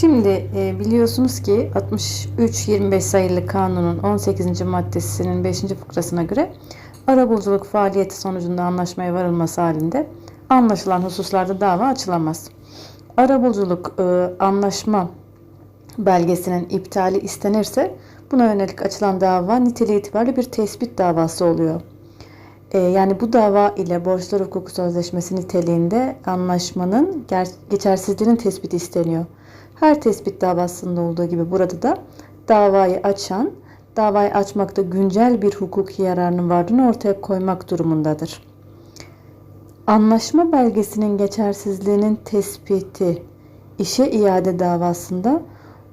Şimdi e, biliyorsunuz ki 63-25 sayılı kanunun 18. maddesinin 5. fıkrasına göre arabuluculuk faaliyeti sonucunda anlaşmaya varılması halinde anlaşılan hususlarda dava açılamaz. Arabuluculuk e, anlaşma belgesinin iptali istenirse buna yönelik açılan dava niteliği itibariyle bir tespit davası oluyor. E, yani bu dava ile borçlar hukuku sözleşmesi niteliğinde anlaşmanın geçersizliğinin tespiti isteniyor. Her tespit davasında olduğu gibi burada da davayı açan, davayı açmakta güncel bir hukuki yararının varlığını ortaya koymak durumundadır. Anlaşma belgesinin geçersizliğinin tespiti işe iade davasında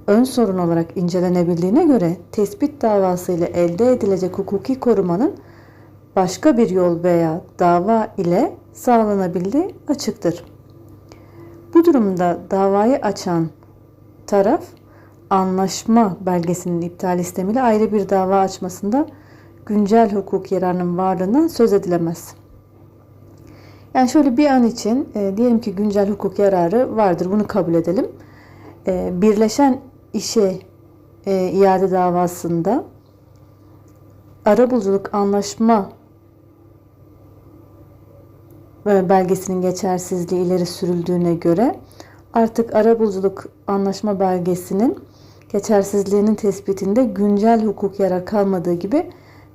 ön sorun olarak incelenebildiğine göre tespit davası ile elde edilecek hukuki korumanın başka bir yol veya dava ile sağlanabildiği açıktır. Bu durumda davayı açan taraf anlaşma belgesinin iptal istemiyle ayrı bir dava açmasında güncel hukuk yararının varlığından söz edilemez. Yani şöyle bir an için e, diyelim ki güncel hukuk yararı vardır. Bunu kabul edelim. E, birleşen işe e, iade davasında arabuluculuk anlaşma belgesinin geçersizliği ileri sürüldüğüne göre artık arabuluculuk anlaşma belgesinin geçersizliğinin tespitinde güncel hukuk yarar kalmadığı gibi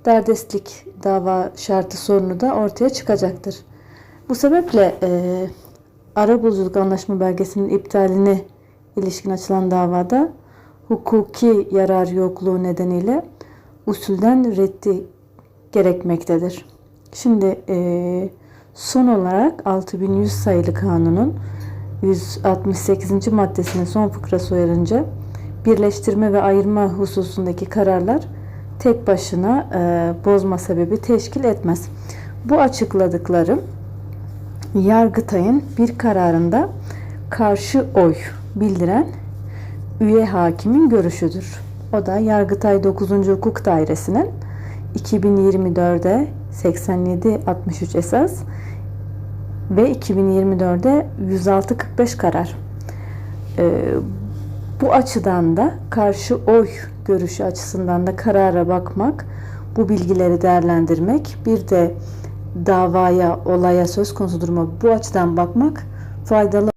derdestlik dava şartı sorunu da ortaya çıkacaktır. Bu sebeple e, arabuluculuk anlaşma belgesinin iptaline ilişkin açılan davada hukuki yarar yokluğu nedeniyle usulden reddi gerekmektedir. Şimdi e, son olarak 6100 sayılı kanunun 168. maddesinin son fıkrası uyarınca birleştirme ve ayırma hususundaki kararlar tek başına e, bozma sebebi teşkil etmez. Bu açıkladıklarım Yargıtay'ın bir kararında karşı oy bildiren üye hakimin görüşüdür. O da Yargıtay 9. Hukuk Dairesi'nin 2024'de 8763 esas ve 2024'de 10645 karar. Ee, bu açıdan da karşı oy görüşü açısından da karara bakmak, bu bilgileri değerlendirmek, bir de davaya, olaya söz konusu duruma bu açıdan bakmak faydalı